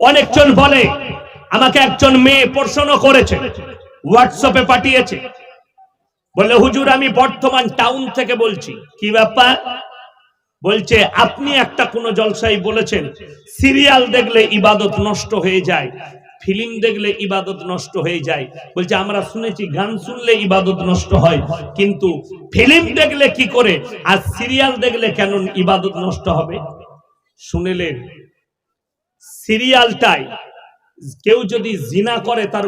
অনেকজন বলে, আমাকে একজন মেয়ে প্রশ্ন করেছে হোয়াটসঅ্যাপে পাঠিয়েছে। বলে, হুজুর, আমি বর্তমান টাউন থেকে বলছি। কি ব্যাপার? বলছে, আপনি একটা কোন জলসাই বলেছেন সিরিয়াল দেখলে ইবাদত নষ্ট হয়ে যায় ফিল্ম দেখলে ইবাদত নষ্ট হয়ে যায়। বলছে, আমরা শুনেছি, গান শুনলে ইবাদত নষ্ট হয়, কিন্তু ফিল্ম দেখলে কি করে, আর সিরিয়াল দেখলে কেন ইবাদত নষ্ট হবে? শুনেলেন সিরিয়ালটাই কেউ যদি জিনা করে তার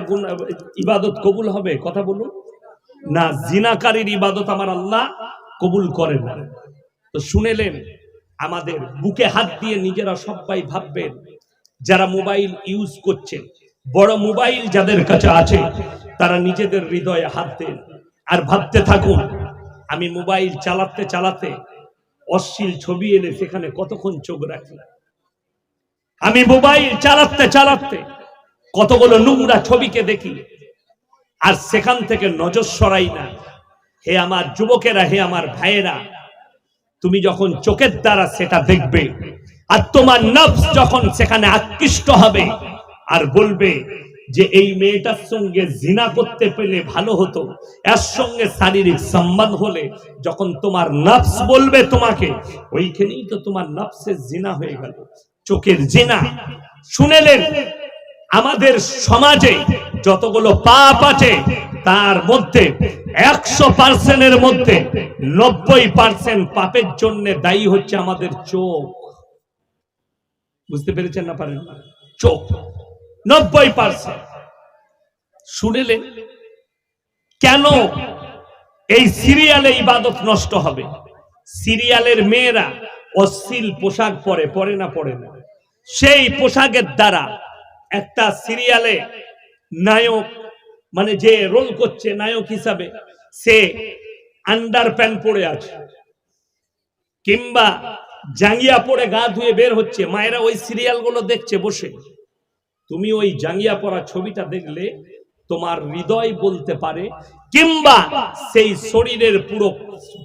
ইবাদত কবুল হবে? কথা বলুন। না, জিনাকারীর ইবাদত আমার আল্লাহ কবুল করে না। তো শুনেলেন, আমাদের বুকে হাত দিয়ে নিজেরা সবাই ভাববেন, যারা মোবাইল ইউজ করছেন, বড় মোবাইল যাদের কাছে আছে, তারা নিজেদের হৃদয়ে হাত দেন। আর ভাবতে থাকুন, আমি মোবাইল চালাতে চালাতে অশ্লীল ছবি এনে সেখানে কতক্ষণ চোখ রাখি আমি মোবাইল চালাতে চালাতে কতগুলো নোংরা ছবিকে দেখি, আর সেখান থেকে নজর সরাই না। হে আমার যুবকেরা, হে আমার ভাইয়েরা, তুমি যখন চোখের দ্বারা সেটা দেখবে, আর তোমার নফস যখন সেখানে আকৃষ্ট হবে, আর বলবে যে এই মেয়েটার সঙ্গে জিনা করতে পেলে ভালো হতো, এর সঙ্গে শারীরিক সম্বন্ধ হলে যখন তোমার নফস বলবে তোমাকে, ওইখানেই তো তোমার নফসের জিনা হয়ে গেল। চোখের জিনা। শুনেলেন, আমাদের সমাজে যতগুলো পাপ আছে, তার মধ্যে একশো পার্সেন্টের মধ্যে নব্বই পার্সেন্ট পাপের জন্য দায়ী হচ্ছে আমাদের চোখ। বুঝতে পেরেছেন না পারেন? চোখ। নব্বই পার্সেন্ট। শুনেলেন, কেন এই সিরিয়ালে ইবাদত নষ্ট হবে? সিরিয়ালের মেয়েরা অশ্লীল পোশাক পরে পরে না পরে না। সেই পোশাকের দ্বারা একটা সিরিয়ালে নায়ক মানে যে রোল করছে নায়ক হিসাবে, সে আন্ডার প্যান্ট পরে আছে। কিংবা জাঙ্গিয়া পরে গা ধুয়ে বের হচ্ছে, মায়েরা ওই সিরিয়ালগুলো দেখছে বসে। তুমি ওই জাঙ্গিয়া পরা ছবিটা দেখলে তোমার হৃদয় বলতে পারে, কিংবা সেই শরীরের পুরো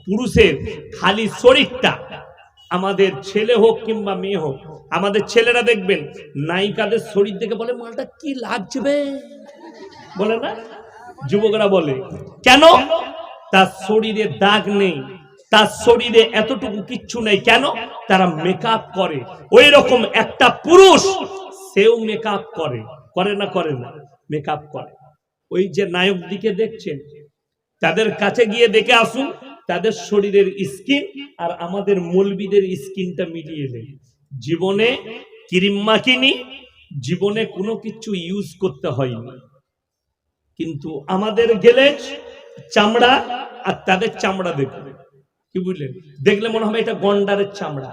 পুরুষের খালি শরীরটা আমাদের ছেলে হোক কিংবা মেয়ে হোক, আমাদের ছেলেরা দেখবেন নায়িকাদের শরীর দেখে বলে, মালটা কি লাগবে বলে না? যুবকরা বলে, কেন? তার শরীরে দাগ নেই, তার শরীরে এতটুকু কিচ্ছু নেই, কেন? তারা মেকআপ করে। ওই রকম একটা পুরুষ, সেও মেকআপ করে করে না করে না মেকআপ করে। ওই যে নায়ক দিকে দেখছেন, তাদের কাছে গিয়ে দেখে আসুন তাদের শরীরের স্কিন আর আমাদের মলবিদের স্কিনটা মিলিয়ে দেয় জীবনে ক্রিম মাখিনি, জীবনে কোনো কিছু ইউজ করতে হয়নি। কিন্তু আমাদের গেলে চামড়া আর তাদের চামড়া দেখবে কি বুঝলেন? দেখলে মনে হবে এটা গন্ডারের চামড়া।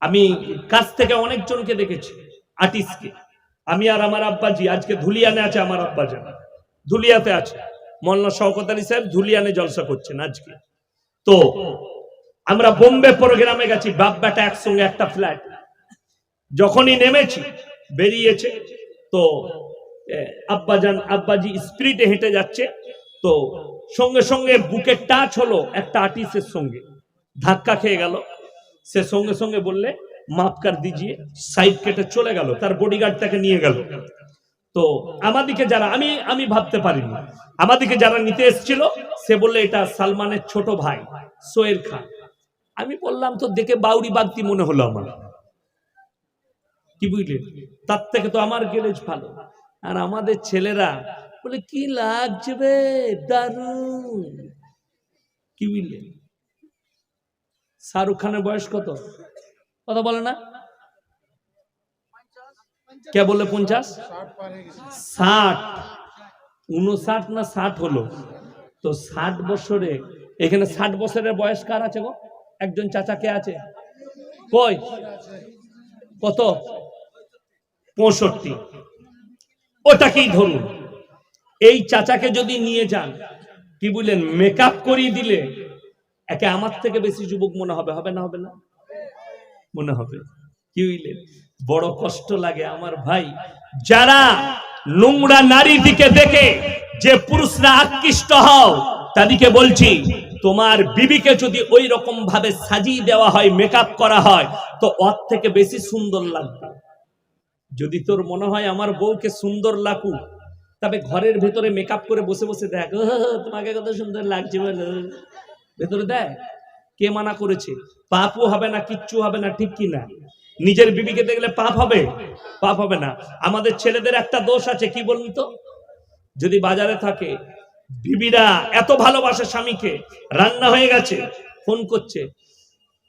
আমি কাছ থেকে অনেকজনকে দেখেছি আর্টিস্টকে আমি আর আমার আব্বাজি, আজকে ধুলিয়ানে আছে আমার আব্বাজান। ধুলিয়াতে আছে। মোল্লা শওকত আলী সাহেব ধুলিয়ানে জলসা করছেন আজকে। তো আমরা বোম্বে প্রোগ্রামে গেছি, বাপ বেটা একসঙ্গে একটা ফ্ল্যাট। যখনই নেমেছি, বেরিয়েছে, তো আব্বাজান, আব্বাজি স্পিরিটে হেঁটে যাচ্ছে, তো সঙ্গে সঙ্গে বুকে টাচ হলো একটা আর্টিস্টের সঙ্গে। ধাক্কা খেয়ে গেল। সে সঙ্গে সঙ্গে বললে মাফ কার দিজিয়ে, সাইড কেটে চলে গেল, তার বডিগার্ড তাকে নিয়ে গেল। তো আমাদিকে যারা, আমি আমি ভাবতে পারিনি। আমাদিকে যারা নিতে এসেছিল, সে বললে, এটা সালমানের ছোট ভাই সোয়ের খান। আমি বললাম তো দেখে বাউরি বাগতি মনে হলো আমার। কি বুঝলেন তার থেকে তো আমার গ্যারেজ ভালো। আর আমাদের ছেলেরা বলে, কি লাগছে দারুণ। কি বুঝলেন শাহরুখ খানের বয়স কত? কথা বলে না? কে বললে পঞ্চাশ? ষাট। উনষাট না ষাট হলো? তো ষাট বছরে, এখানে ষাট বছরের বয়স কার আছে গো? একজন চাচা কে আছে? কই? কত? পঁয়ষট্টি। ওটাকেই ধরুন। এই চাচাকে যদি নিয়ে যান, কি বুঝলেন মেকআপ করিয়ে দিলে একে আমার থেকে বেশি যুবক মনে হবে হবে না হবে না? মনে হবে। কি বুঝলেন বড় কষ্ট লাগে আমার ভাই। যারা নোংরা নারী দিকে দেখে যে পুরুষরা আকৃষ্ট হও, তাদেরকে বলছি, তোমার বিবিকে যদি ওই রকম ভাবে সাজিয়ে দেওয়া হয় মেকআপ করা হয়, তো ওর থেকে বেশি সুন্দর লাগবে। যদি তোর মনে হয় আমার বউকে সুন্দর লাগুক তবে ঘরের ভেতরে মেকআপ করে বসে বসে দেখ তোমাকে কত সুন্দর লাগছে বলো। ভেতরে দেখ, কে মানা করেছে? পাপও হবে না, কিচ্ছু হবে না, ঠিক কি না নিজের বিবিকে দেখলে পাপ হবে। পাপ হবে না। আমাদের ছেলেদের একটা দোষ আছে, কি বলুন তো? যদি বাজারে থাকে, বিবিরা এত ভালোবাসে স্বামীকে, রান্না হয়ে গেছে, ফোন করছে,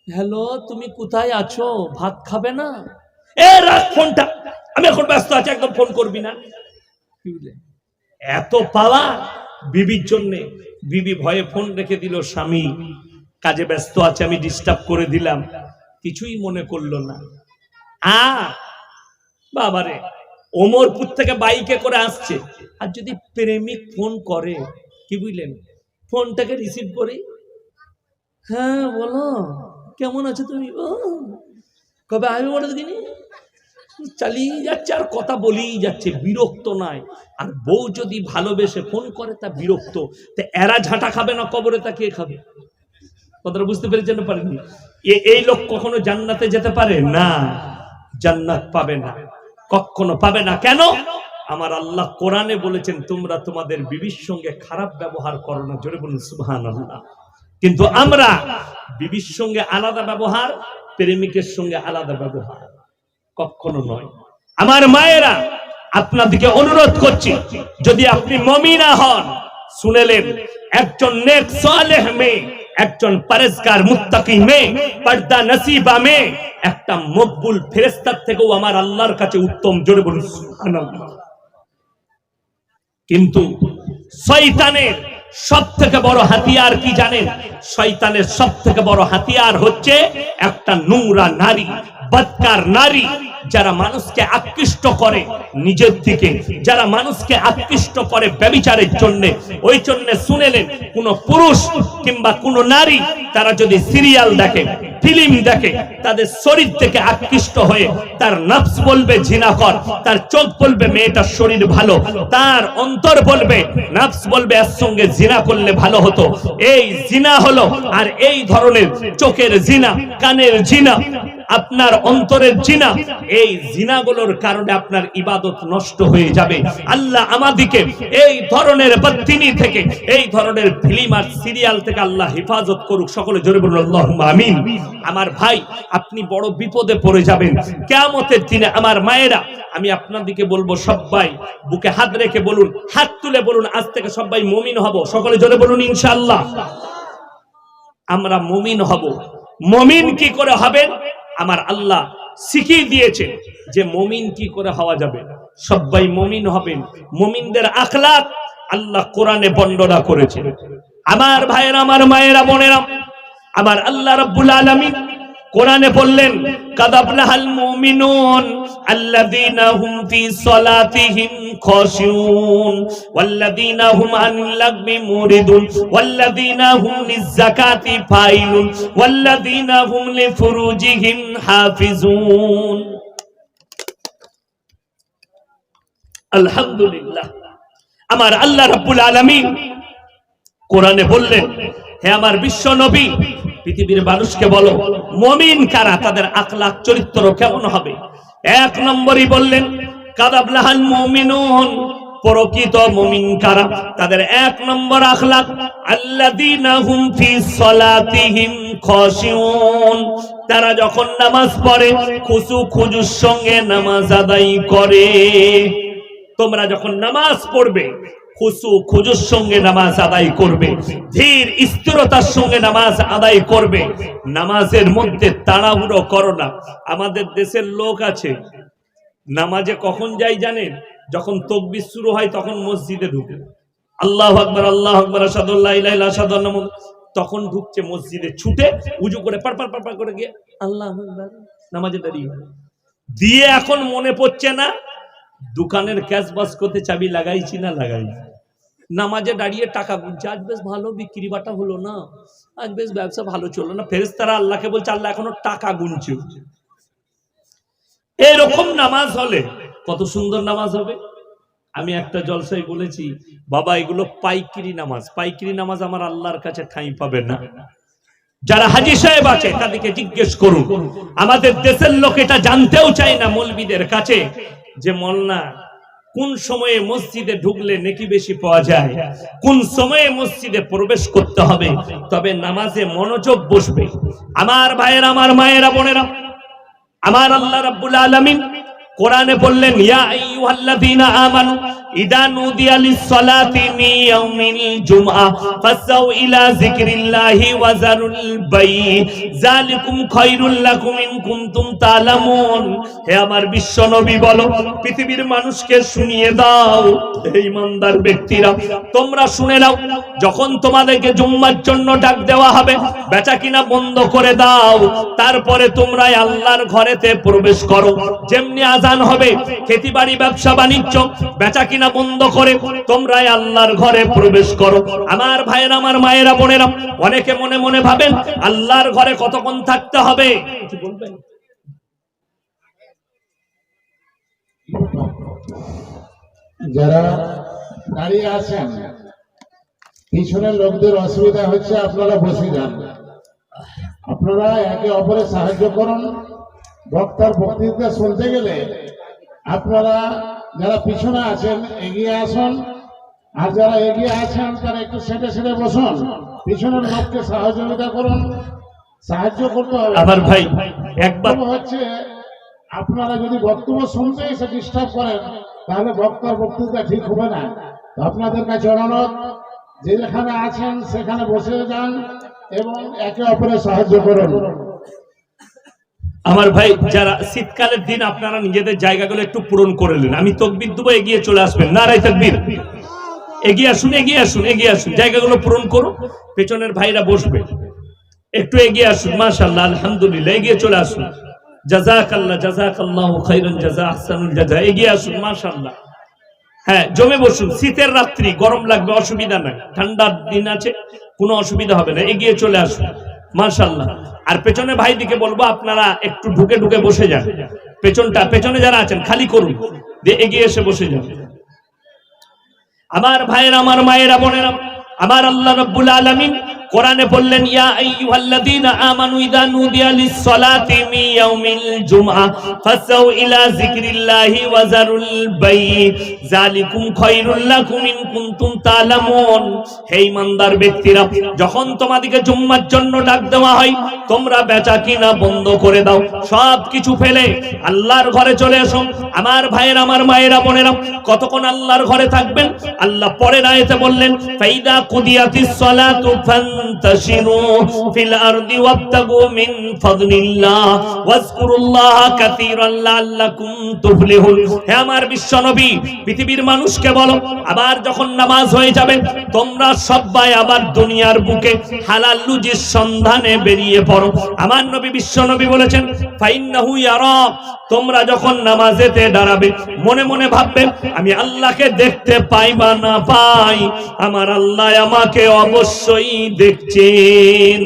হ্যালো, তুমি কোথায় আছো? ভাত খাবে না? এ, রাখ ফোনটা। আমি এখন ব্যস্ত আছি, একদম ফোন করবি না। এত পাওয়া বিবির জন্য। বিবি ভয়ে ফোন রেখে দিল, স্বামী, কাজে ব্যস্ত আছে, আমি ডিস্টার্ব করে দিলাম। কিছুই মনে করল না। আ, বাবারে, ওমরপুর থেকে বাইকে করে আসছে। আর যদি প্রেমিক ফোন করে, কি বুঝলেন? ফোনটাকে রিসিভ করি। হ্যাঁ বলো, কেমন আছো তুমি? ও, কবে আসবে বলে দিনি চালিয়ে যাচ্ছে আর কথা বলেই যাচ্ছে, বিরক্ত নয়। আর বউ যদি ভালোবেসে ফোন করে, তা বিরক্ত। তা এরা ঝাঁটা খাবে না, কবরে তা কে খাবে। কথাটা বুঝতে পেরেছেন না পারেননি এই লোক কখনো জান্নাতে যেতে পারে? না। জান্নাত পাবে না। কখনো পাবে না। কেন? আমার আল্লাহ কোরআনে বলেছেন, তোমরা তোমাদের বিবির সঙ্গে খারাপ ব্যবহার করো না। জোরে বলুন সুবহান আল্লাহ কিন্তু আমরা বিবির সঙ্গে আলাদা ব্যবহার, প্রেমিকের সঙ্গে আলাদা ব্যবহার। কখনো নয়। আমার মায়েরা আপনাদেরকে অনুরোধ করছি, যদি আপনি মমিনা হন শুনেলেন একজন নেক সালেহ মেয়ে একজন পরেজগার মুত্তাকি মেয়ে, পর্দা নসিবা মেয়ে, একটা মকবুল ফেরেস্তার থেকেও আমার আল্লাহর কাছে উত্তম, জোরে বলুন কিন্তু শয়তানের সব থেকে বড় হাতিয়ার কি জানেন? শয়তানের সব থেকে বড় হাতিয়ার হচ্ছে একটা নোংরা নারী। বদকার নারী যারা মানুষকে আকৃষ্ট করে নিজের দিকে, যারা মানুষকে আকৃষ্ট করে ব্যবিচারের জন্য, ওই জন্য শুনেলেন কোন পুরুষ কিংবা কোন নারী তারা যদি সিরিয়াল দেখে, ফিল্ম দেখে, তাদের শরীর থেকে আকৃষ্ট হয়ে তার নফস বলবে, জিনা কর। তার চোখ বলবে, মেয়েটার শরীর ভালো। তার অন্তর বলবে, নফস বলবে, এর সঙ্গে জিনা করলে ভালো হতো। এই জিনা হলো, আর এই ধরনের চোখের জিনা, কানের জিনা আপনার অন্তরের জিনা, এই জিনাগুলোর কারণে আপনার ইবাদত নষ্ট হয়ে যাবে। আল্লাহ আমাদিকে এই ধরনের বদ্দিনী থেকে, এই ধরনের ফিল্ম আর সিরিয়াল থেকে আল্লাহ হেফাজত করুক। সকলে জোরে বলুন আমিন। আমার ভাই, আপনি বড় বিপদে পড়ে যাবেন। কেয়ামতের দিনে আমার মায়েরা, আমি আপনাদিকে বলব সবাই বুকে হাত রেখে বলুন, হাত তুলে বলুন, আজ থেকে সবাই মুমিন হব। সকলে জোরে বলুন, ইনশাআল্লাহ। আমরা মুমিন হব। মুমিন কি করে হবেন? আমার আল্লাহ শিখিয়ে দিয়েছে যে মমিন কি করে হওয়া যাবে। সবাই মমিন হবেন। মমিনদের আখলাত আল্লাহ কোরআনে বন্ডনা করেছেন। আমার ভাইয়েরা, আমার মায়েরা, বোনেরা, আমার আল্লাহ রব্বুল আলামিন কোরআনে বললেন কাদাবলাহাল মুমিনুন আল্লাযীনা হুম সালাতিহিম খাশিউন, ওয়াল্লাযীনা হুম আনিল লাগবি মুরিদুন, ওয়াল্লাযীনা হুম ফাইলুন, ওয়াল্লাযীনা হুম লিফুরুজিহিম হাফিজুন। আলহামদুলিল্লাহ। আমার আল্লাহ রাব্বুল আলামিন কোরআনে বললেন, হে আমার বিশ্ব নবী, পৃথিবীর মানুষকে বলো মমিন কারা? তাদের আখলাখ চরিত্র কেমন হবে? এক নম্বরই বললেন কাদাবলাহান মুমিনুন, প্রকৃত মুমিন কারা? তাদের এক নম্বর আখলাক খাশিউন। তারা যখন নামাজ পড়ে, খুশু খুজুর সঙ্গে নামাজ আদায় করে। তোমরা যখন নামাজ পড়বে খুশু খুজুর সঙ্গে নামাজ আদায় করবে। ধীর স্থিরতার সঙ্গে নামাজ আদায় করবে। নামাজের মধ্যে তাড়াহুড়ো করো না। আমাদের দেশের লোক আছে, নামাজে কখন যাই জানেন? যখন তকবির শুরু হয় তখন মসজিদে ঢুকে। আল্লাহ আকবর আল্লাহ আকবর আসাদুল্লাহ আসাদুল্লাহ তখন ঢুকছে মসজিদে, ছুটে উজু করে পার পার পার পার করে গিয়ে আল্লাহ নামাজে দাঁড়িয়ে দিয়ে এখন মনে পড়ছে না, দোকানের ক্যাশ করতে চাবি লাগাইছি না লাগাই নামাজে দাঁড়িয়ে টাকা গুনছে। আজ বেশ ভালো বিক্রি বাটা হলো না। আজ বেশ ব্যবসা ভালো চলল না। ফেরেস তারা আল্লাহকে বলছে, আল্লাহ এখনও টাকা গুনছে। এরকম নামাজ হলে কত সুন্দর নামাজ হবে। আমি একটা জলসায় বলেছি, বাবা, এগুলো পাইকিরি নামাজ। পাইকিরি নামাজ আমার আল্লাহর কাছে ঠাঁই পাবে না। যারা হাজি সাহেব আছে, তাদেরকে জিজ্ঞেস করুন। আমাদের দেশের লোক এটা জানতেও চায় না মৌলবীদের কাছে যে মোল্লা কোন সময়ে মসজিদে ঢুকলে নেকি বেশি পাওয়া যায়? কোন সময়ে মসজিদে প্রবেশ করতে হবে? তবে নামাজে মনোযোগ বসবে। আমার ভাইয়ের, আমার মায়েরা, বোনেরা, আমার আল্লাহ রাব্বুল আলামিন কোরআনে বললেন, ইয়া হে আমার বিশ্ব নবী বলো, পৃথিবীর মানুষকে শুনিয়ে দাও। হে ইমানদার ব্যক্তিরা, তোমরা শুনে নাও, যখন তোমাদেরকে জুম্মার জন্য ডাক দেওয়া হবে, বেচা কিনা বন্ধ করে দাও। তারপরে তোমরা আল্লাহর ঘরেতে প্রবেশ করো। যেমনি আজান হবে খেতি বাড়ি ব্যবসা বাণিজ্য, বেচা কিনা বন্ধ করে তোমরা আল্লাহর ঘরে প্রবেশ করো। আমার ভাইয়েরা, আমার মায়েরা, বোনেরা, অনেকে মনে মনে ভাবেন, আল্লাহর ঘরে কতক্ষণ থাকতে হবে? যারা দাঁড়িয়ে আছেন, পিছনের লোকদের অসুবিধা হচ্ছে আপনারা বসে যান। আপনারা একে অপরে সাহায্য করুন। বক্তার বক্তৃতা শুনতে গেলে আপনারা যারা পিছনে আছেন এগিয়ে আসুন। আর যারা এগিয়ে আছেন তারা একটু সেটে সেটে বসুন। পিছনের লোককে সহযোগিতা করুন। সাহায্য করতে হবে। আমার ভাই একবার হচ্ছে আপনারা যদি বক্তব্য শুনতে এসে ডিস্টার্ব করেন তাহলে বক্তার বক্তৃতা ঠিক হবে না। আপনাদের কাছে অনুরোধ যে যেখানে আছেন সেখানে বসে যান এবং একে অপরের সাহায্য করুন। আমার ভাই, যারা শীতকালের দিন আপনারা নিজেদের জায়গাগুলো একটু পূরণ করে নেন। আমি তকবির দেবো, এগিয়ে চলে আসবেন। নারাই তকবির। এগিয়ে আসুন এগিয়ে আসুন এগিয়ে আসুন। জায়গাগুলো পূরণ করুন, পেছনের ভাইরা বসবে। একটু এগিয়ে আসুন, মাশাআল্লাহ, আলহামদুলিল্লাহ, এগিয়ে চলে আসুন। জাযাকাল্লাহ জাযাকাল্লাহু খাইরান জাযা আহসানুল জাযা এগিয়ে আসুন, মাশাআল্লাহ। হ্যাঁ জমে বসুন। শীতের রাত্রি, গরম লাগবে, অসুবিধা নাই। ঠান্ডার দিন আছে, কোনো অসুবিধা হবে না। এগিয়ে চলে আসুন। মাশাআল্লাহ। আর পেছনে ভাই দিকে বলব, আপনারা একটু ঢুকে ঢুকে বসে যান। পেছনটা, পেছনে যারা আছেন, খালি করুন। দিয়ে এগিয়ে এসে বসে যান। আমার ভাইয়ের, আমার মায়েরা, বোনেরা, আমার আল্লাহ রব্বুল আলামিন কোরআনে বললেন, ইয়া আইয়ুহাল্লাযীনা আমানু ইযা নুদিয়া লিস-সালাতি মিন জুমআ ফাসাউ ইলা যিকরিল্লাহি ওয়া যারুল বাই যালিকুম খায়রুল লাকুম ইন কুনতুম তা'লামুন হে ঈমানদার ব্যক্তিরা, যখন তোমাদেরকে জুম্মার জন্য ডাক দেওয়া হয়, তোমরা বেচা কিনা বন্ধ করে দাও সব কিছু ফেলে, আল্লাহর ঘরে চলে এসো। আমার ভাইয়ের, আমার মায়েরা, বোনেরা, কতক্ষণ আল্লাহর ঘরে থাকবেন? আল্লাহ পরে রায়তে বললেন, ফাইদা কুদিয়াতিস সালাতু ফান্তাশিরু ফিল আরদি ওয়াবতাগু মিন ফাদলিল্লাহ। ওয়াজকুরুল্লাহ কাসীরান লাআল্লাকুম তুফলিহুন। হে আমার বিশ্ব নবী পৃথিবীর মানুষকে বলো, আবার যখন নামাজ হয়ে যাবে, তোমরা সবাই আবার দুনিয়ার বুকে হালাল রুজির সন্ধানে বেরিয়ে পড়ো। আমার নবী বিশ্ব নবী বলেছেন, ফাইন্নাহু ইয়ারা তোমরা যখন নামাজেতে দাঁড়াবে, মনে মনে ভাববে, আমি আল্লাহকে দেখতে পাই বা না পাই, আমার আল্লাহ আমাকে অবশ্যই দেখছেন।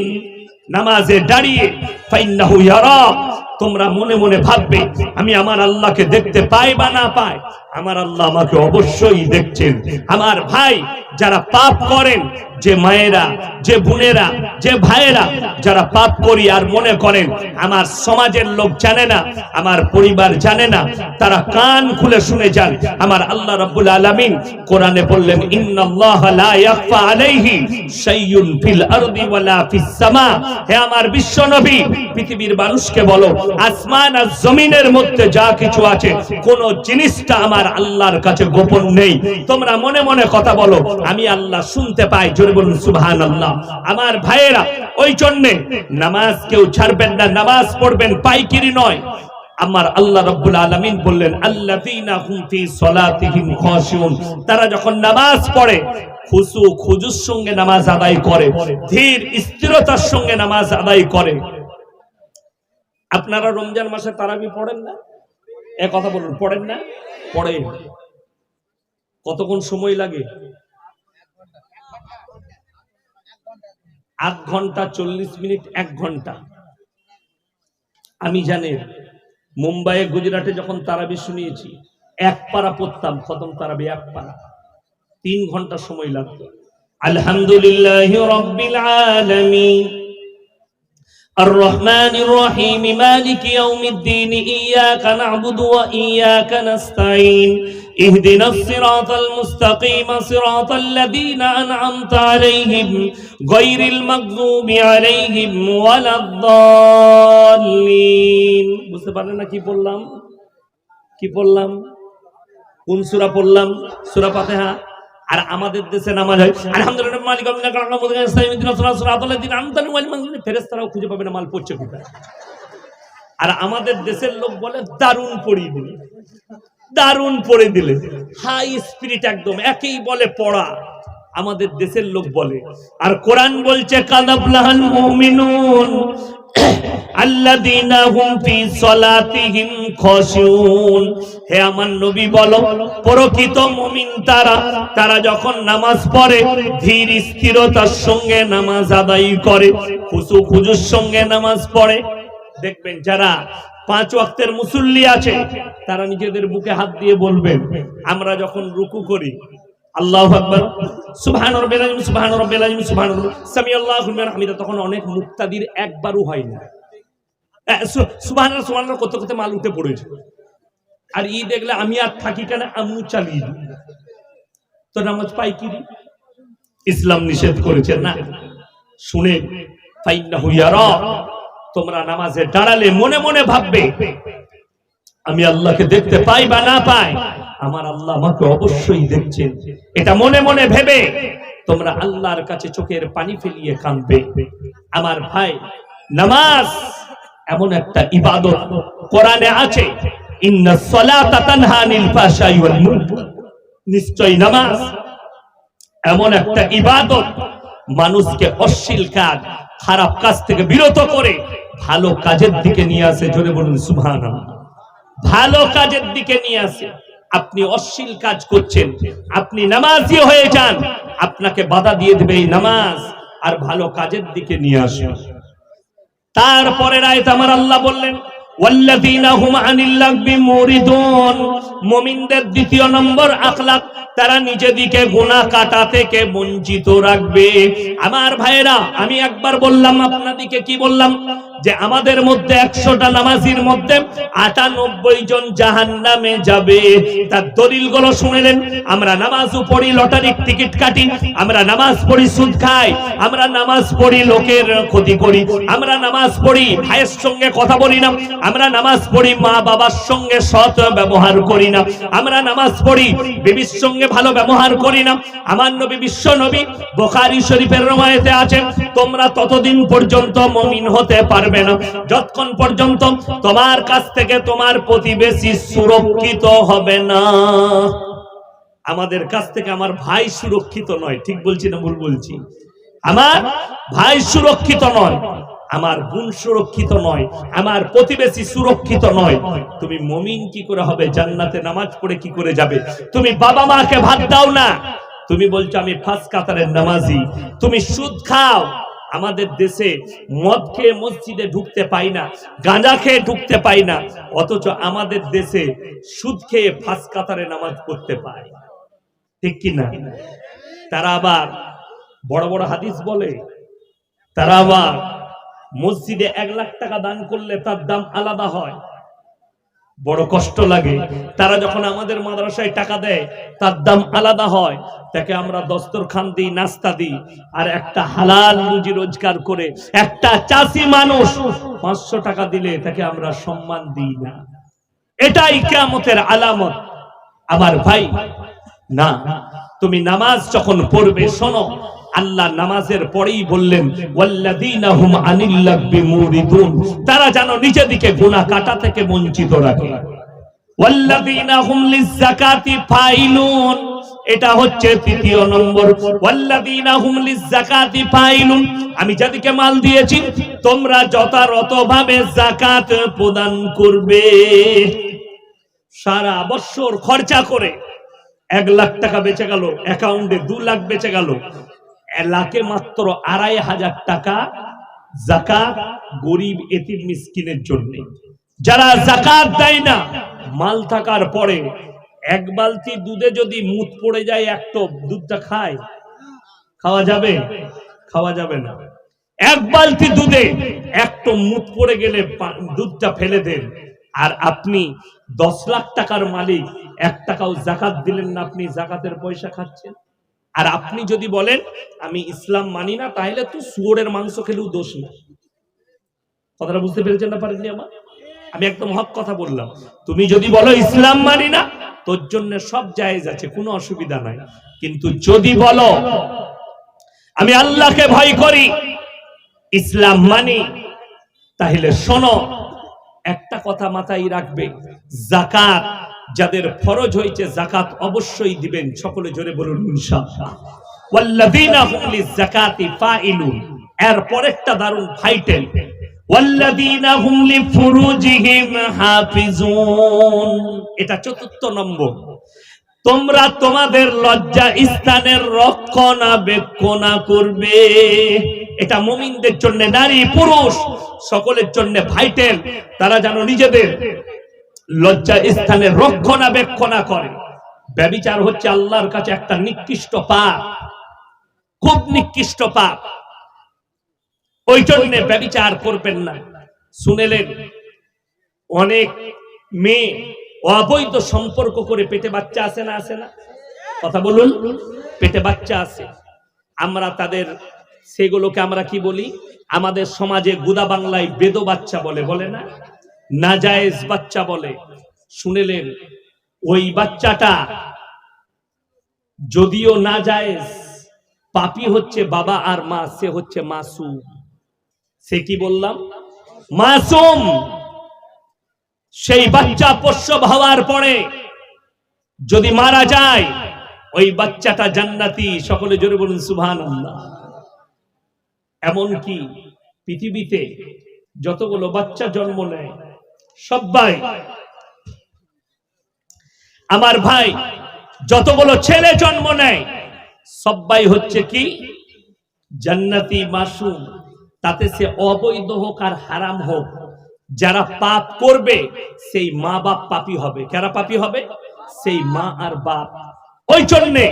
নামাজে দাঁড়িয়ে তোমরা মনে মনে ভাববে, আমি আমার আল্লাহকে দেখতে পাই বা না পাই। আমার আল্লাহ আমাকে অবশ্যই দেখছেন। আমার ভাই যারা পাপ করেন, যে মায়েরা, যে বোনেরা, যে ভাইয়েরা যারা পাপ করি আর মনে করেন, আমার সমাজের লোক জানে না, আমার পরিবার জানে না, তারা কান খুলে শুনে যান। আমার আল্লাহ রাব্বুল আলামিন কোরআনে বললেন, ইন্নাল্লাহ লা ইয়াখফা আলাইহি শাইউন ফিল আরদি ওয়ালা ফিস সামা। হে আমার বিশ্ব নবী, পৃথিবীর মানুষকে বলো, আসমান আর জমিনের মধ্যে যা কিছু আছে, কোন জিনিসটা আমার আল্লাহর কাছে গোপন নেই। তোমরা মনে মনে কথা বলো, আমি আল্লাহ শুনতে পাই, জোরে বলুন সুবহান আল্লাহ আমার ভাইয়েরা, ওই জন্যে নামাজ কেউ ছাড়বেন না, নামাজ পড়বেন, পাইকিরি নয়। আমার আল্লাহ রাব্বুল আলামিন বললেন খাশিউন। তারা যখন নামাজ পড়ে খুশু খুজুর সঙ্গে নামাজ আদায় করে, ধীর স্থিরতার সঙ্গে নামাজ আদায় করে। আপনারা রমজান মাসে তারাবি পড়েন না? এ কথা বলুন, পড়েন না? পড়ে। কতক্ষণ সময় লাগে? আধ ঘণ্টা চল্লিশ মিনিট, এক ঘণ্টা। আমি জানি মুম্বাইয়ে গুজরাটে যখন তারাবি শুনিয়েছি, এক পারা পড়তাম, খতম তারাবি এক পারা তিন ঘণ্টা সময় লাগতো। আলহামদুলিল্লাহ রব্বিল الرحمن الرحيم مالك يوم الدين إياك نعبد وإياك نستعين اهدنا الصراط المستقيم صراط الذين أنعمت عليهم غير المغضوب عليهم ولا الضالين বুঝতে পারলেন না কি বললাম কি বললাম কোন সূরা পড়লাম সূরা ফাতিহা আর আমাদের দেশে নামাজ হয়। আলহামদুলিল্লাহ মালিক ফেরেশতারাও খুঁজে পাবে না, মাল পড়ছে কোথায়। আর আমাদের দেশের লোক বলে, দারুণ পড়িয়ে দিলে, দারুণ পড়ে দিলে, হাই স্পিরিট একদম, একেই বলে পড়া। আমাদের দেশের লোক বলে, আর কোরআন বলছে, কাদাবলাহাল মুমিনুন হে আমার নবী বলো, প্রকৃত মুমিন তারা তারা যখন নামাজ পড়ে, ধীর স্থিরতার সঙ্গে নামাজ আদায় করে খুজুর সঙ্গে নামাজ পড়ে। দেখবেন যারা পাঁচ ওয়াক্তের মুসল্লি আছে, তারা নিজেদের বুকে হাত দিয়ে বলবেন আমরা যখন রুকু করি আল্লাহু আকবার। হামিদা। তখন অনেক মুক্তাদির একবারও হয় না মাল উঠে পড়েছে। আর ই দেখলে আমি আর থাকি কেন? চালিয়ে তো নামাজ পাই কি ইসলাম নিষেধ করেছে না? শুনে, ফাইন্নাহু ইয়ারা, তোমরা নামাজে দাঁড়ালে মনে মনে ভাববে, আমি আল্লাহকে দেখতে পাই বা না পাই? আমার আল্লাহ আমাকে অবশ্যই দেখছেন। এটা মনে মনে ভেবে তোমরা আল্লাহর কাছে চোখের পানি ফেলিয়ে কাঁদবে। আমার ভাই, নামাজ এমন একটা ইবাদত কোরআনে আছে নিশ্চয় নামাজ এমন একটা ইবাদত মানুষকে অশ্লীল কাজ, খারাপ কাজ থেকে বিরত করে ভালো কাজের দিকে নিয়ে আসে, জোরে বলুন সুবহানাল্লাহ। ভালো কাজের দিকে নিয়ে আসে। আপনি অশ্লীল কাজ করছেন, আপনি নামাজি হয়ে যান, আপনাকে বাধা দিয়ে দেবে এই নামাজ, আর ভালো কাজের দিকে নিয়ে আসুন তারপরে রায়ত আমার আল্লাহ বললেন দ্বিতীয় নম্বর আখলাক, তারা নিজেদিকে কাটা থেকে বঞ্চিত রাখবে। আমার ভাইরা আমি একবার বললাম, আপনাদিকে কি বললাম? যে আমাদের মধ্যে একশোটা নামাজির মধ্যে আটানব্বই জন জাহান নামে যাবে। তার দলিলগুলো শুনেলেন আমরা নামাজও পড়ি, লটারির টিকিট কাটি, আমরা নামাজ পড়ি, সুদ খাই, আমরা নামাজ পড়ি, লোকের ক্ষতি করি, আমরা নামাজ পড়ি, ভাইয়ের সঙ্গে কথা বলি না। আমরা নামাজ পড়ি, মা বাবার সঙ্গে সৎ ব্যবহার করি না। আমরা নামাজ পড়ি, বিবির সঙ্গে ভালো ব্যবহার করি না। আমার নবী বিশ্ব নবী বোখারি শরীফের রমায়েতে আছে তোমরা ততদিন পর্যন্ত মমিন হতে পারবে না। যতক্ষণ পর্যন্ত তোমার কাছ থেকে তোমার প্রতিবেশী সুরক্ষিত হবে না। আমাদের কাছ থেকে আমার ভাই সুরক্ষিত নয়, ঠিক বলছি না ভুল বলছি? আমার ভাই সুরক্ষিত নয়। আমার গুণ সুরক্ষিত নয়, আমার প্রতিবেশী সুরক্ষিত নয়। তুমি মমিন কি করে হবে? জান্নাতে নামাজ পড়ে কি করে যাবে? তুমি বাবা মাকে ভাত দাও না। তুমি বলছো, আমি ফাঁস কাতারের নামাজি। তুমি সুদ খাও। আমাদের দেশে মদ খেয়ে মসজিদে ঢুকতে পাই না, গাঁজা খেয়ে ঢুকতে পাই না। অথচ আমাদের দেশে সুদ খেয়ে ফাঁস কাতারে নামাজ পড়তে পায়। ঠিক কি না? তারা আবার বড় বড় হাদিস বলে, তারা আবার মসজিদে এক লাখ টাকা দান করলে তার দাম আলাদা হয়। বড় কষ্ট লাগে। তারা যখন আমাদের মাদ্রাসায় টাকা দেয়, তার দাম আলাদা হয়। তাকে আমরা দস্তরখান দিই, নাস্তা দিই। আর একটা হালাল রুজি রোজগার করে একটা চাষি মানুষ পাঁচশো টাকা দিলে তাকে আমরা সম্মান দিই না। এটাই কেমতের আলামত। আমার ভাই, না, তুমি নামাজ যখন পড়বে, শোনো আল্লাহ নামাজের পরেই বললেন তারা যেন নিজেদিকে গুনাহ কাটা থেকে বঞ্চিত রাখে। এটা হচ্ছে তৃতীয় নম্বর। আমি যাদেরকে মাল দিয়েছি, তোমরা যথাযথভাবে যাকাত প্রদান করবে। সারা বছর খরচা করে এক লাখ টাকা বেঁচে গেল, অ্যাকাউন্টে দু লাখ বেঁচে গেল লাখে মাত্র আড়াই হাজার টাকা জাকাত গরিব এতিম মিসকিনের জন্য। যারা জাকাত দেয় না, মাল থাকার পরে এক বালতি দুধে যদি মুত পড়ে যায়, এক টপ দুধটা খায়, খাওয়া যাবে? খাওয়া যাবে না। এক বালতি দুধে একটু মুখ পড়ে গেলে দুধটা ফেলে দেন। আর আপনি দশ লাখ টাকার মালিক, এক টাকাও জাকাত দিলেন না, আপনি জাকাতের পয়সা খাচ্ছেন। আর আপনি যদি বলেন, আমি ইসলাম মানি না, তাহলে তো শুয়োরের মাংস খেলেও দোষ না কথাটা বুঝতে পেরেছেন না পারেননি আমার? আমি একদম হক কথা বললাম। তুমি যদি বলো, ইসলাম মানি না, তোর জন্য সব জায়েজ আছে, কোনো অসুবিধা নাই। কিন্তু যদি বলো, আমি আল্লাহকে ভয় করি, ইসলাম মানি, তাহলে শোনো, একটা কথা মাথায় রাখবে, জাকাত যাদের ফরজ হয়েছে জাকাত অবশ্যই দিবেন। সকলে জোরে বলুন নম্বর। তোমরা তোমাদের লজ্জা স্থানের রক্ষণাবেক্ষণা করবে। এটা মুমিনদের জন্য নারী পুরুষ, সকলের জন্য ভাইটেল তারা যেন নিজেদের লজ্জা স্থানে রক্ষণাবেক্ষণা করে। ব্যবিচার হচ্ছে আল্লাহর কাছে একটা নিকৃষ্ট পাপ। খুব নিকৃষ্ট পাপ। ওই জন্য ব্যবিচার করবেন না। শুনেলেন, অনেক মেয়ে অবৈধ সম্পর্ক করে পেটে বাচ্চা আসে না আসে না? কথা বলুন, পেটে বাচ্চা আসে আমরা তাদের, সেগুলোকে আমরা কি বলি? আমাদের সমাজে গুদা বাংলায় বেদ বাচ্চা বলে বলে না? নাজায়েজ বাচ্চা বলে। শুনেলেন, ওই বাচ্চাটা যদিও না জায়েজ পাপি হচ্ছে বাবা আর মা, সে হচ্ছে মাসুম। সে কি বললাম? মাসুম! সেই বাচ্চা প্রসব হওয়ার পরে যদি মারা যায়, ওই বাচ্চাটা জান্নাতি। সকলে জোরে বলুন সুভান এমনকি পৃথিবীতে যতগুলো বাচ্চা জন্ম নেয় সবাই আমার ভাই, যতগুলো ছেলে জন্ম নেয় সবাই হচ্ছে কি? জান্নাতি মাসুম। তাতে সে অবৈধ হোক আর হারাম হোক, যারা পাপ করবে, সেই মা বাপ পাপি হবে। কারা পাপি হবে? সেই মা আর বাপ। ওই জন্যে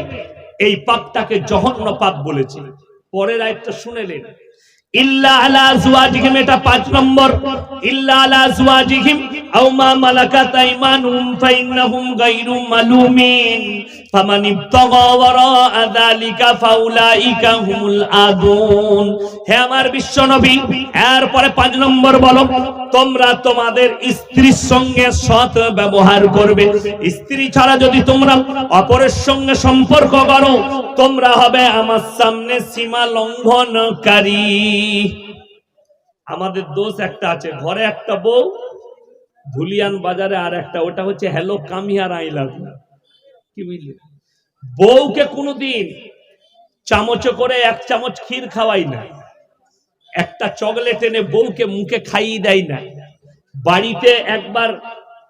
এই পাপটাকে জঘন্য পাপ বলেছে। পরের আয়টা শুনেলেন এরপরে পাঁচ নম্বর বলো, তোমরা তোমাদের স্ত্রীর সঙ্গে সৎ ব্যবহার করবে। স্ত্রী ছাড়া যদি তোমরা অপরের সঙ্গে সম্পর্ক করো, তোমরা হবে আমার সামনে সীমা লঙ্ঘনকারী। আমাদের দোষ একটা আছে। ঘরে একটা বউ, ধুলিয়ান বাজারে আর একটা, ওটা হচ্ছে হ্যালো কামিয়ার আই লাভ ইউ। কি বুঝলি? বউকে কোনোদিন চামচে করে এক চামচ ক্ষীর খাওয়াই না। একটা চকলেট এনে বউকে মুখে খাইয়ে দেয় না। বাড়িতে একবার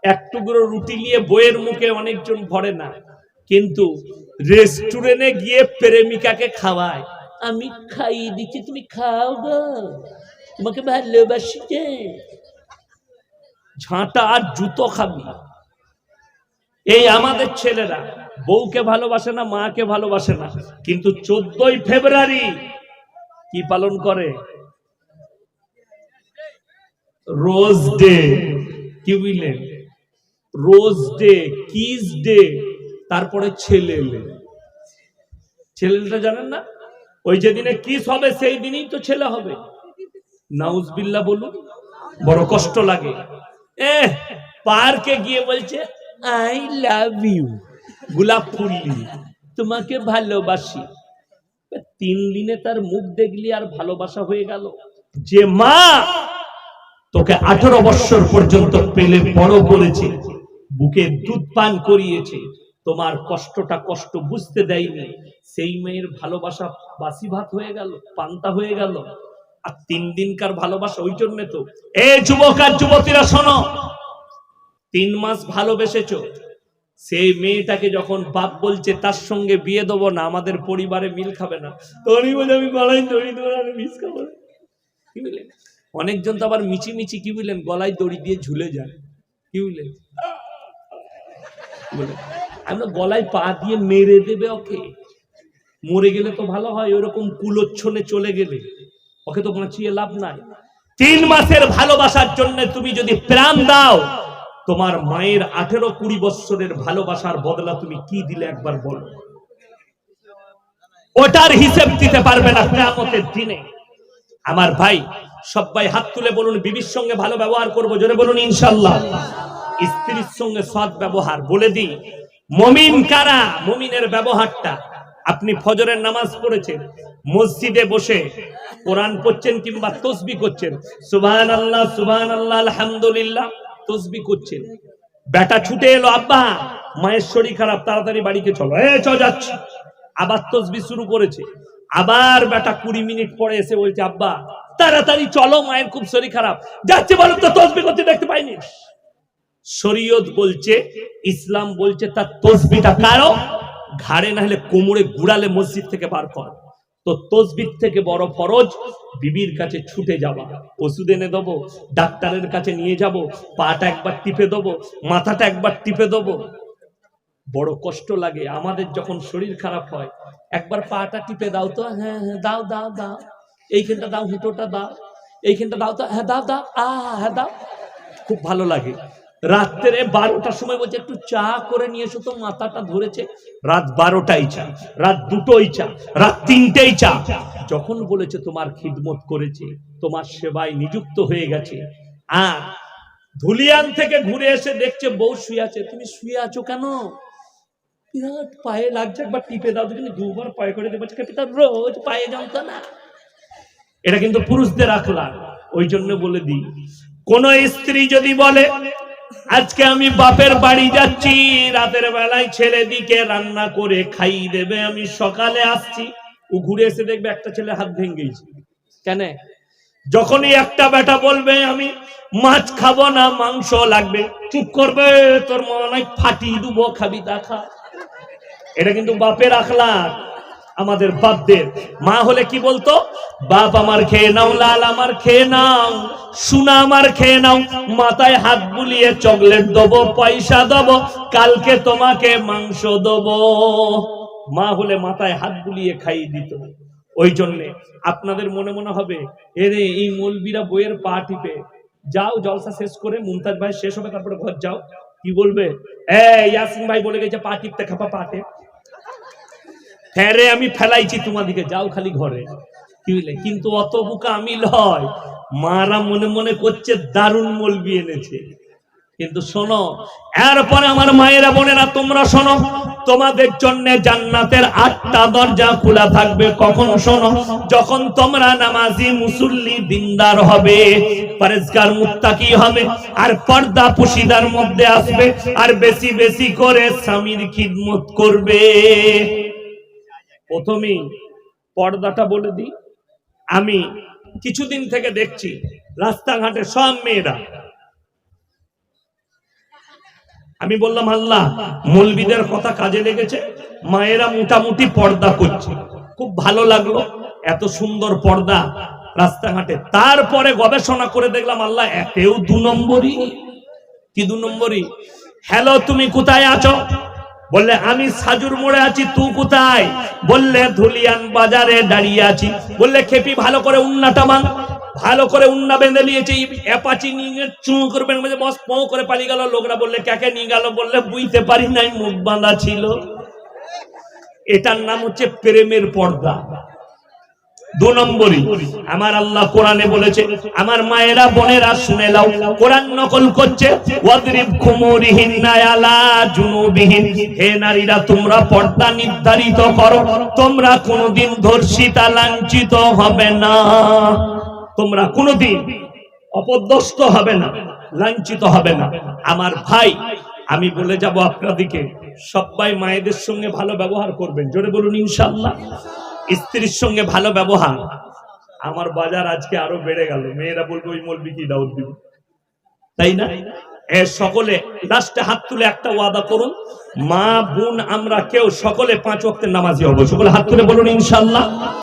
এক টুকরো রুটি নিয়ে বইয়ের মুখে অনেকজন ভরে না। কিন্তু রেস্টুরেন্টে গিয়ে প্রেমিকাকে খাওয়ায়। আমি খাইয়ে দিচ্ছি, তুমি খাও গো। তোমাকে ভালোবাসি যে। ঝাঁটা আর জুতো খাবি। এই আমাদের ছেলেরা বউকে ভালোবাসে না, মাকে ভালোবাসে না, কিন্তু চোদ্দই ফেব্রুয়ারি কি পালন করে? রোজ ডে, কি বুঝলেন রোজ ডে, কিস ডে, তারপরে ছেলে ছেলেটা জানেন না? ওই যেদিনে কিস হবে, সেই দিনই তো ছেলে হবে। নাউজবিল্লা বলুন, বড় কষ্ট লাগে। এ পার্কে গিয়ে বলছে, আই লাভ ইউ, গোলাপ ফুল নিয়ে তোমাকে ভালোবাসি। তিন দিনে তার মুখ দেখলি আর ভালোবাসা হয়ে গেল। যে মা তোকে আঠারো বৎসর পর্যন্ত পেলে বড় করেছে, বুকে দুধ পান করিয়েছে। তোমার কষ্টটা কষ্ট বুঝতে দেয়নি। সেই মেয়ের ভালোবাসা বাসি ভাত হয়ে গেল, পান্তা হয়ে গেল। আর তিন দিনকার ভালোবাসা ওই জন্য তো। এ যুবক আর যুবতীরা, শোনো। তিন মাস ভালোবেসেছো। সেই মেয়েটাকে যখন বাপ বলছে, তার সঙ্গে বিয়ে দেবো না, আমাদের পরিবারে মিল খাবে না। তখনই বলে, আমি গলায় দড়ি দেবো আর মিস খাব। কি বুঝলেন অনেকজন তো আবার মিচি মিচি কি বুঝলেন গলায় দড়ি দিয়ে ঝুলে যায়। কি বুঝলেন আমরা গলায় পা দিয়ে মেরে দেবে ওকে। মরে গেলে তো ভালো হয়, ওরকম কুলোচ্ছনে চলে গেলে। ওকে তো বাঁচিয়ে লাভ নাই। তিন মাসের ভালোবাসার জন্য তুমি যদি প্রাণ দাও, তোমার মায়ের আঠেরো কুড়ি বৎসরের ভালোবাসার বদলা তুমি কি দিলে একবার বলো? ওটার হিসেব দিতে পারবে না কেয়ামতের দিনে। আমার ভাই সবাই হাত তুলে বলুন, বিবির সঙ্গে ভালো ব্যবহার করব, জোরে বলুন ইনশাল্লাহ। স্ত্রীর সঙ্গে সৎ ব্যবহার, বলে দিই মমিন কারা? মমিনের ব্যবহারটা। আপনি ফজরের নামাজ পড়েছেন, মসজিদে বসে কোরআন পড়ছেন কিংবা তসবি করছেন সুবহান আল্লাহ সুবহান আল্লাহ আলহামদুলিল্লাহ, তসবি করছেন। বেটা ছুটে এলো, আব্বা, মায়ের শরীর খারাপ, তাড়াতাড়ি বাড়িতে চলো। এ, চ, যাচ্ছি। আবার তসবি শুরু করেছে। আবার বেটা কুড়ি মিনিট পরে এসে বলছে, আব্বা, তাড়াতাড়ি চলো, মায়ের খুব শরীর খারাপ। যাচ্ছে বলো তো, তসবি করতে দেখতে পাইনি? শরীয়ত বলছে, ইসলাম বলছে, তার তসবিটা কারও? ঘাড়ে না হলে কোমরে গুড়ালে মসজিদ থেকে বার কর। তো তসবির থেকে বড় ফরজ, বিবির কাছে ছুটে যাওয়া। ওষুধ এনে দেবো, ডাক্তারের কাছে নিয়ে যাব, পাটা একবার টিপে দেবো, মাথাটা একবার টিপে দেবো। বড় কষ্ট লাগে, আমাদের যখন শরীর খারাপ হয়, একবার পাটা টিপে দাও তো হ্যাঁ হ্যাঁ দাও দাও দাও। এইখানটা দাও, হুটোটা দাও। এইখানটা দাও তো হ্যাঁ দাও দাও, আ হ্যাঁ দাও। খুব ভালো লাগে। রাত্রে বারোটার সময় বলছে, একটু চা করে নিয়ে এসো তো, মাথাটা ধরেছে। রাত বারোটাই চা, রাত দুটোই চা, রাত তিনটেই চা। যখন বলেছে, তোমার খিদমত করেছে, তোমার সেবায় নিযুক্ত হয়ে গেছে। আর ধুলিয়ান থেকে ঘুরে এসে দেখছে, বউ শুয়ে আছে। তুমি শুয়ে আছো কেন? বিরাট পায়ে লাগছে, একবার টিপে দাও তুমি দুবার পায়ে করে দেবো ক্যাপিটাল রোজ পায়ে জানতো না। এটা কিন্তু পুরুষদের আখলাক ওই জন্য বলে দিই, কোন স্ত্রী যদি বলে আজকে আমি বাপের বাড়ি যাচ্ছি রাতের বেলায় ছেলে দিকে রান্না করে খাই দেবে। আমি সকালে আসছি ও ঘুরে এসে দেখবে একটা ছেলে হাত ভেঙেছে। কেন? যখনই একটা বেটা বলবে আমি মাছ খাব না মাংস লাগবে। চুপ করবে তোর মনে হয় ফাটিয়ে দেবো খাবি দেখা। এটা কিন্তু বাপের আখলাক আমাদের বাপদের। মা হলে কি বলতো? বাপ আমার খেয়ে নাও, লাল আমার খেয়ে নাও, সোনা আমার খেয়ে নাও, মাথায় হাত বুলিয়ে চকলেট দেবো, পয়সা দেবো, কালকে তোমাকে মাংস দেবো। মা হলে মাথায় হাত বুলিয়ে খাইয়ে দিত। ওই জন্যে আপনাদের মনে মনে হবে, এরে এই মলবিরা বইয়ের পা টিপে। যাও, জলসা শেষ করে মুমতাজ ভাই শেষ হবে, তারপরে ঘর যাও। কি বলবে? এ ইয়াসিন ভাই বলে গেছে, পা টিপতে, খাপা পাতে হ্যাঁ আমি ফেলাইছি তোমাদিকে, যাও খালি ঘরে। বুঝলে কিন্তু অত বুকা আমি লয়, মারা মনে মনে করছে দারুণ মলবি এনেছে। কিন্তু শোনো, এরপরে আমার মায়েরা বোনেরা, তোমরা শোনো, তোমাদের জন্য জান্নাতের আটটা দরজা খোলা থাকবে, কখন শোনো, যখন তোমরা নামাজি মুসল্লি দিনদার হবে, পরেজগার মুত্তাকি হবে, আর পর্দা পুশিদার মধ্যে আসবে, আর বেশি বেশি করে স্বামীর খিদমত করবে। প্রথমেই পর্দাটা বলে দিই। আমি কিছুদিন থেকে দেখছি রাস্তাঘাটে সব মেয়েরা। আমি বললাম, আল্লাহ, মলবিদের কথা কাজে লেগেছে। মায়েরা মোটামুটি পর্দা করছে। খুব ভালো লাগল, এত সুন্দর পর্দা রাস্তাঘাটে। তারপরে গবেষণা করে দেখলাম, আল্লাহ এতেও দু নম্বরই। কি দু নম্বরই? হ্যালো, তুমি কোথায় আছো? বললে, আমি সাজুর মোড়ে আছি, তু কোথায়? বললে, ধুলিয়ান বাজারে দাঁড়িয়ে আছি। বললে, খেপি, ভালো করে উন্নাটা মান ভালো করে উন্না বেঁধে নিয়েছে অ্যাপাচি নিয়ে চুঁ করবেন বস পো করে পালিয়ে গেল। লোকরা বললে, কাকে নিয়ে গেল? বললে, বুঝতে পারি নাই, মুখ বাঁধা ছিল। এটার নাম হচ্ছে প্রেমের পর্দা। দু নম্বরই। আমার আল্লাহ কোরআনে বলেছে, আমার মায়েরা, বোনেরা, শুনে লাও কোরআন নকল করছে। ওয়াদরিব খুমুরিহিন্না আলা জুনুবিহিন। হে নারীরা, তোমরা পর্দা নির্ধারিত করো। তোমরা কোনোদিন ধর্ষিতা লাঞ্ছিত হবে না। তোমরা কোনোদিন অপদস্থ হবে না, লাঞ্ছিত হবে না। আমার ভাই, আমি বলে যাব আপনাদিকে সবাই মায়েদের সঙ্গে ভালো ব্যবহার করবেন। জোরে বলুন, ইনশাআল্লাহ। স্ত্রীর সঙ্গে ভালো ব্যবহার। আমার বাজার আজকে আরও বেড়ে গেল। মেয়েরা বলবে, ওই মলবি কি দাউদ দিব। তাই না? এ সকলে লাস্টে হাত তুলে একটা ওয়াদা করুন। মা, বোন, আমরা কেউ সকলে পাঁচ ওয়াক্তের নামাজি হব। সকলে হাত তুলে বলুন, ইনশাআল্লাহ।